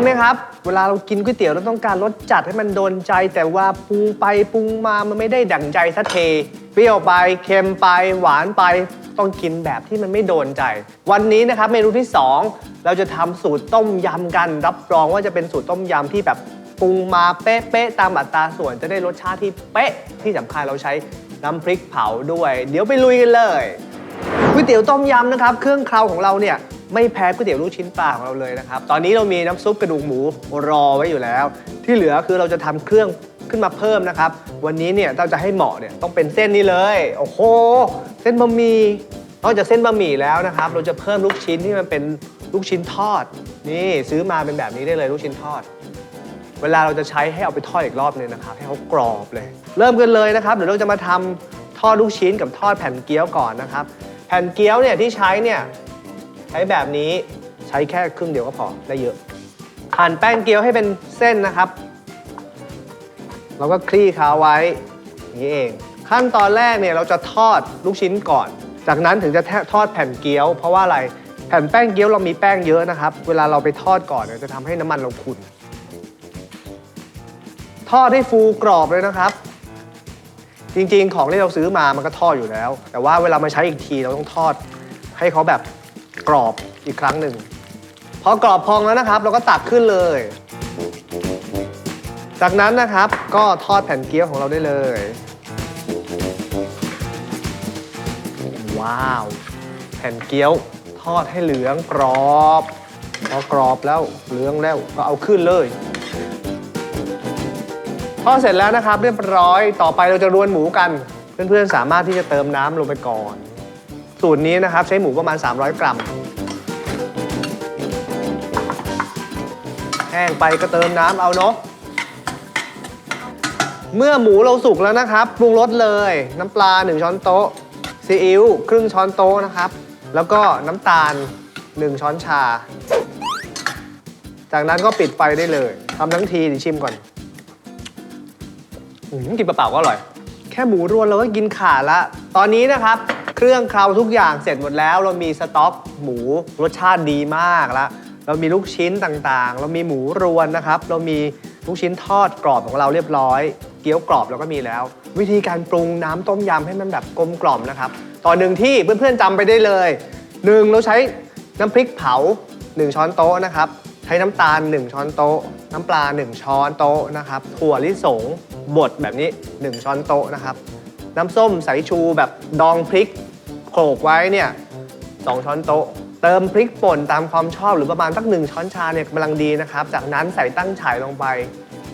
นไหมครับ เวลาเรากินก๋วยเตี๋ยวเราต้องการรสจัดให้มันโดนใจ แต่ว่าปรุงไปปรุงมามันไม่ได้ดั่งใจสักเทเปรี้ยวไปเค็มไปหวานไปต้องกินแบบที่มันไม่โดนใจ วันนี้นะครับเมนูที่ 2 เราจะทำสูตรต้มยำกัน รับรองว่าจะเป็นสูตรต้มยำที่แบบปรุงมาเป๊ะๆตามอัตราส่วนจะได้รสชาติที่เป๊ะที่สำคัญเราใช้น้ำพริกเผาด้วย เดี๋ยวไปลุยกันเลยก๋วยเตี๋ยวต้มยำนะครับ เครื่องเคราของเราเนี่ย ไม่แพ้ก๋วยเตี๋ยวลูกชิ้นปลาของเราเลยนะครับ ตอนนี้เรามีน้ำซุปกระดูกหมูรอไว้อยู่แล้ว ที่เหลือคือเราจะทำเครื่องขึ้นมาเพิ่มนะครับ วันนี้เนี่ยเราจะให้เหมาะเนี่ยต้องเป็นเส้นนี้เลย โอ้โห เส้นบะหมี่ นอกจากเส้นบะหมี่แล้วนะครับ เราจะเพิ่มลูกชิ้นที่มันเป็นลูกชิ้นทอด นี่ซื้อมาเป็นแบบนี้ได้เลยลูกชิ้นทอด เวลาเราจะใช้ให้เอาไปทอดอีกรอบหนึงนะครับ ให้เขากรอบเลย เริ่มกันเลยนะครับเดี๋ยวเราจะมาทำทอดลูกชิ้นกับทอดแผ่นเกี๊ยวก่อนนะครับ แผ่นเกี๊ยวเนี่ยที่ใช้เนี่ย ใช้แบบนี้ใช้แค่ครึ่งเดียวก็พอได้เยอะหั่นแป้งเกี๊ยวให้เป็นเส้นนะครับเราก็คลี่เขาไว้อย่างนี้เอง ขั้นตอนแรกเนี่ยเราจะทอดลูกชิ้นก่อน จากนั้นถึงจะทอดแผ่นเกี๊ยว เพราะว่าอะไรแผ่นแป้งเกี๊ยวเรามีแป้งเยอะนะครับ เวลาเราไปทอดก่อนเนี่ยจะทำให้น้ำมันเราขุ่นทอดให้ฟูกรอบเลยนะครับ จริงๆของที่เราซื้อมามันก็ทอดอยู่แล้ว แต่ว่าเวลามาใช้อีกทีเราต้องทอดให้เขาแบบ กรอบอีกครั้งหนึ่ง พอกรอบพองแล้วนะครับ เราก็ตักขึ้นเลย จากนั้นนะครับก็ทอดแผ่นเกี๊ยวของเราได้เลย ว้าว แผ่นเกี๊ยวทอดให้เหลืองกรอบ พอกรอบแล้วเหลืองแล้วก็เอาขึ้นเลยทอดเสร็จแล้วนะครับ เรียบร้อยต่อไปเราจะรวนหมูกัน เพื่อนๆสามารถที่จะเติมน้ำลงไปก่อน สูตรนี้นะครับใช้หมูประมาณ 300 กรัม แห้งไปก็เติมน้ำเอาเนาะ เมื่อหมูเราสุกแล้วนะครับปรุงรสเลย น้ำปลา 1 ช้อนโต๊ะซีอิ๊วครึ่งช้อนโต๊ะนะครับ แล้วก็น้ำตาล 1 ช้อนชา จากนั้นก็ปิดไฟได้เลยทำทั้งทีเดี๋ยวชิมก่อนอืมกินเปล่าๆก็อร่อย แค่หมูรวนเราก็กินขาดละ ตอนนี้นะครับ เครื่องเคราวทุกอย่างเสร็จหมดแล้ว เรามีสต๊อกหมูรสชาติดีมากแล้วเรามีลูกชิ้นต่างๆ เรามีหมูรวนนะครับ เรามีลูกชิ้นทอดกรอบของเราเรียบร้อย เกี๊ยวกรอบเราก็มีแล้ว วิธีการปรุงน้ำต้มยำให้มันแบบกลมกล่อมนะครับต่อหนึ่งที่เพื่อนๆจำไปได้เลยหนึ่งเราใช้น้ำพริกเผา 1 ช้อนโต๊ะนะครับ ใช้น้ำตาล 1 ช้อนโต๊ะ น้ำปลา 1 ช้อนโต๊ะนะครับถั่วลิสงบดแบบนี้ 1 ช้อนโต๊ะนะครับ น้ำส้มสายชูแบบดองพริก โขลกไว้เนี่ยสองช้อนโต๊ะ เติมพริกป่นตามความชอบหรือประมาณสักหนึ่งช้อนชาเนี่ยกำลังดีนะครับ จากนั้นใส่ตั้งฉายลงไป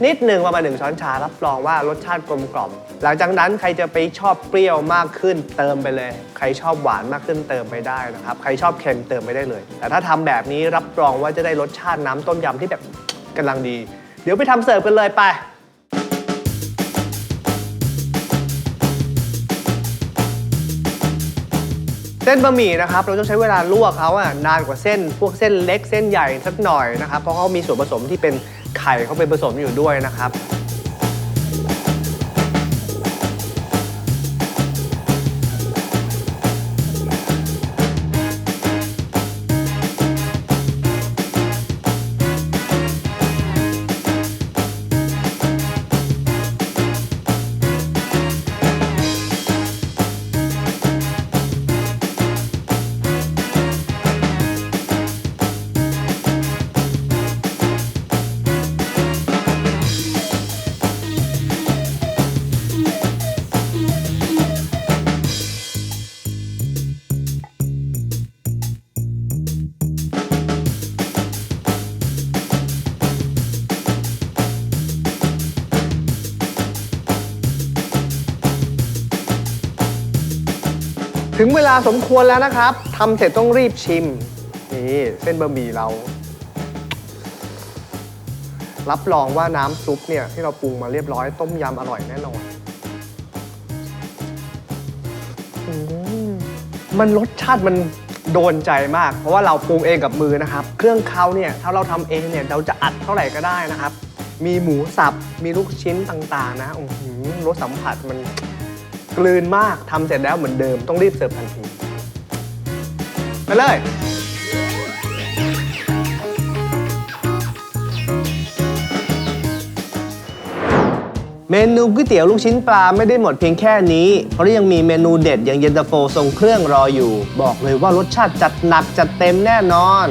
นิดหนึ่งประมาณหนึ่งช้อนชารับรองว่ารสชาติกลมกล่อม หลังจากนั้นใครจะไปชอบเปรี้ยวมากขึ้นเติมไปเลย ใครชอบหวานมากขึ้นเติมไปได้นะครับ ใครชอบเค็มเติมไปได้เลย แต่ถ้าทำแบบนี้รับรองว่าจะได้รสชาติน้ำต้มยำที่แบบกำลังดี เดี๋ยวไปทำเสิร์ฟกันเลยไป เส้นบะหมี่นะครับเราต้องใช้เวลาลวกเขาอะนานกว่าเส้น พวกเส้นเล็กเส้นใหญ่สักหน่อยนะครับเพราะเขามีส่วนผสมที่เป็นไข่เขาเป็นผสมอยู่ด้วยนะครับ ถึงเวลาสมควรแล้วนะครับทำเสร็จต้องรีบชิม นี่เส้นบะหมี่เรา รับรองว่าน้ำซุปเนี่ยที่เราปรุงมาเรียบร้อยต้มยำอร่อยแน่นอนอืมมันรสชาติมันโดนใจมาก เพราะว่าเราปรุงเองกับมือนะครับ เครื่องเขาเนี่ยถ้าเราทำเองเนี่ยเราจะอัดเท่าไหร่ก็ได้นะครับ มีหมูสับมีลูกชิ้นต่างๆ นะอื้อหือรสสัมผัสมัน กลืนมากทำเสร็จแล้วเหมือนเดิมต้องรีบเสิร์ฟทันทีไปเลย เมนูก๋วยเตี๋ยวลูกชิ้นปลาไม่ได้หมดเพียงแค่นี้ เพราะยังมีเมนูเด็ดอย่างเย็นตาโฟทรงเครื่องรออยู่ บอกเลยว่ารสชาติจัดหนักจัดเต็มแน่นอน